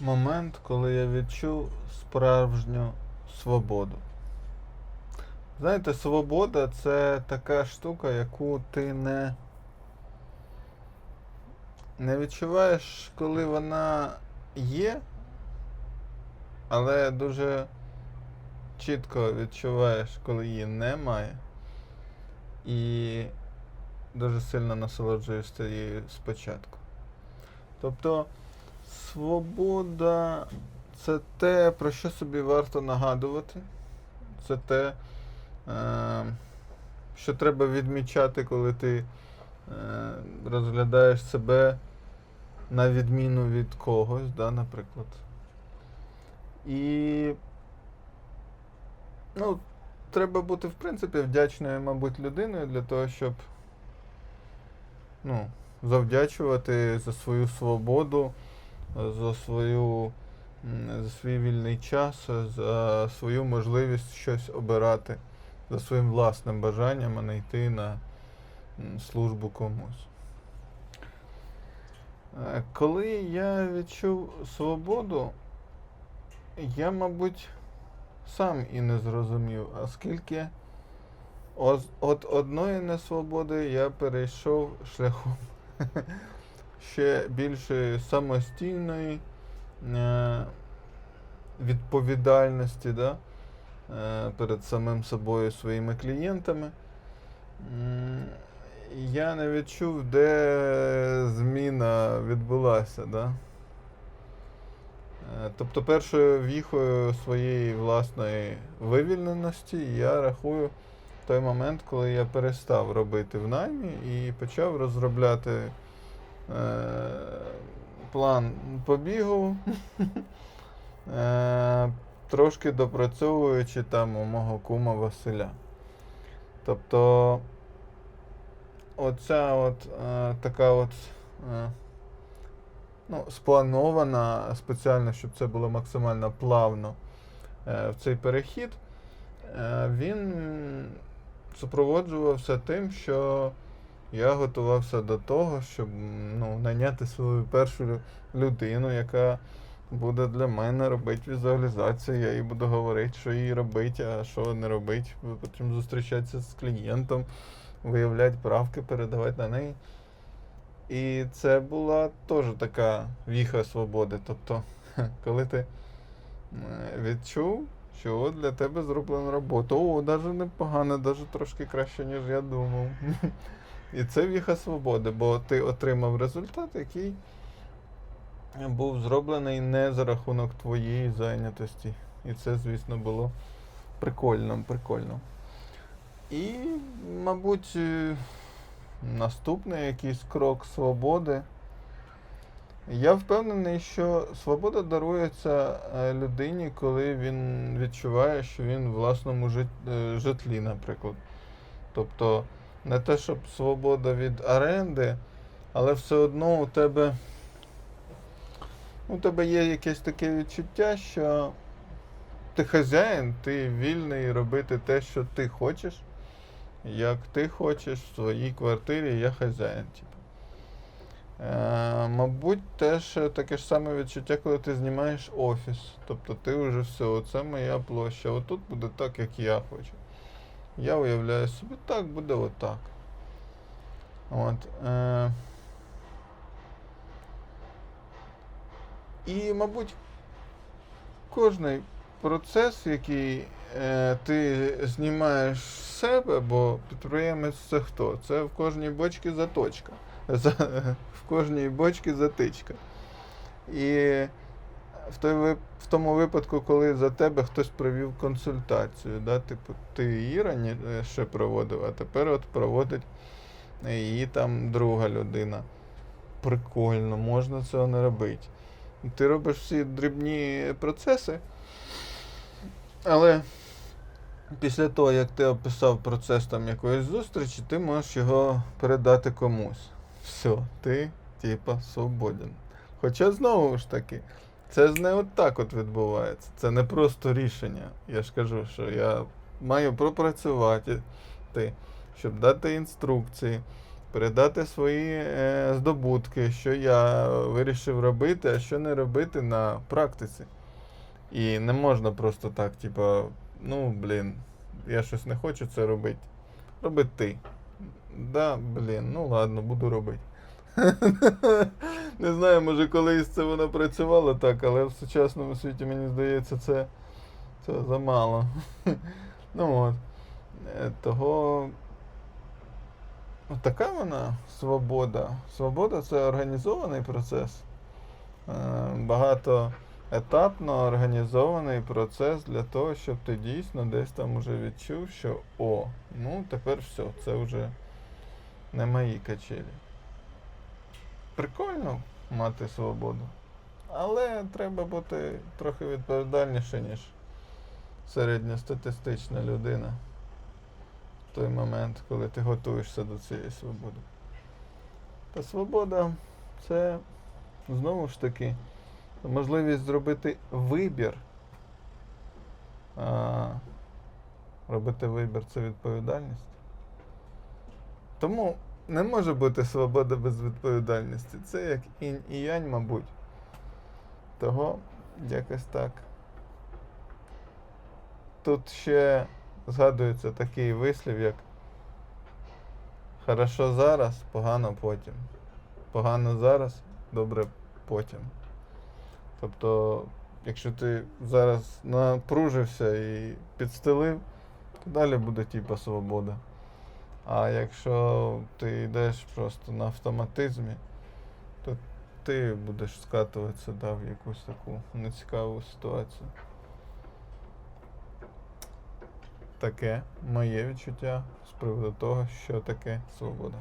момент, коли я відчув справжню свободу. Знаєте, свобода це така штука, яку ти не, не відчуваєш, коли вона є, але дуже чітко відчуваєш, коли її немає. І дуже сильно насолоджуєшся її спочатку. Тобто свобода це те, про що собі варто нагадувати. Це те, е, що треба відмічати, коли ти е, розглядаєш себе на відміну від когось, да, наприклад. І ну, треба бути, в принципі, вдячною, мабуть, людиною для того, щоб ну, завдячувати за свою свободу, за свою за свій вільний час, за свою можливість щось обирати, за своїм власним бажанням, а не йти на службу комусь. Е, Коли я відчув свободу, я, мабуть, сам і не зрозумів, а скільки Оз- От одної несвободи я перейшов шляхом ще більшої самостійної е, відповідальності да, е, перед самим собою своїми клієнтами. Я не відчув, де зміна відбулася. Да? Е, Тобто першою віхою своєї власної вивільненості я рахую той момент, коли я перестав робити в наймі і почав розробляти план побігу, е, трошки допрацьовуючи там у мого кума Василя. Тобто оця от е, така от е, ну, спланована спеціально, щоб це було максимально плавно е, в цей перехід, е, він супроводжувався тим, що я готувався до того, щоб ну, найняти свою першу людину, яка буде для мене робити візуалізацію. Я їй буду говорити, що їй робити, а що не робити. Потім зустрічатися з клієнтом, виявляти правки, передавати на неї. І це була теж така віха свободи. Тобто, коли ти відчув, що для тебе зроблена робота. О, навіть непогано, навіть трошки краще, ніж я думав. І це віха свободи, бо ти отримав результат, який був зроблений не за рахунок твоєї зайнятості. І це, звісно, було прикольно, прикольно. І, мабуть, е, наступний якийсь крок свободи. Я впевнений, що свобода дарується е, людині, коли він відчуває, що він в власному е, житлі, наприклад. Тобто не те, щоб свобода від оренди, але все одно у тебе, у тебе є якесь таке відчуття, що ти хазяїн, ти вільний робити те, що ти хочеш, як ти хочеш в своїй квартирі, я хазяїн. Типу. Е, мабуть, теж таке ж саме відчуття, коли ти знімаєш офіс. Тобто ти вже все, оце моя площа, отут буде так, як я хочу. Я уявляю собі, так буде отак. От. Е, і, мабуть, кожний процес, який е, ти знімаєш з себе, бо підприємець це хто? Це в кожній бочці заточка. За, в кожній бочці затичка. І в, той, в тому випадку, коли за тебе хтось провів консультацію, да, типу, ти її раніше проводив, а тепер от проводить її там друга людина. Прикольно, можна цього не робити. Ти робиш всі дрібні процеси, але після того, як ти описав процес там якоїсь зустрічі, ти можеш його передати комусь. Все, ти, типа, свободен. Хоча знову ж таки, це ж не от от відбувається. Це не просто рішення. Я ж кажу, що я маю пропрацювати, щоб дати інструкції, передати свої е, здобутки, що я вирішив робити, а що не робити на практиці. І не можна просто так, типа, ну, блін, я щось не хочу це робити. Роби ти. Да, блін, ну ладно, буду робити. Не знаю, може колись це воно працювало так, але в сучасному світі, мені здається, це, це замало. Ну от. Е, Того. Така вона свобода. Свобода це організований процес. Е, Багатоетапно організований процес для того, щоб ти дійсно десь там уже відчув, що о, ну тепер все, це вже не мої качелі. Прикольно мати свободу. Але треба бути трохи відповідальніше, ніж середньостатистична людина в той момент, коли ти готуєшся до цієї свободи. Та свобода це знову ж таки можливість зробити вибір. А, робити вибір це відповідальність. Тому не може бути свобода без відповідальності. Це як інь і янь, мабуть. Того якось так. Тут ще згадується такий вислів, як Хорошо зараз, погано потім. Погано зараз, добре потім. Тобто, якщо ти зараз напружився і підстелив, то далі буде типа свобода. А якщо ти йдеш просто на автоматизмі, то ти будеш скатуватися да, в якусь таку нецікаву ситуацію. Таке моє відчуття з приводу того, що таке свобода.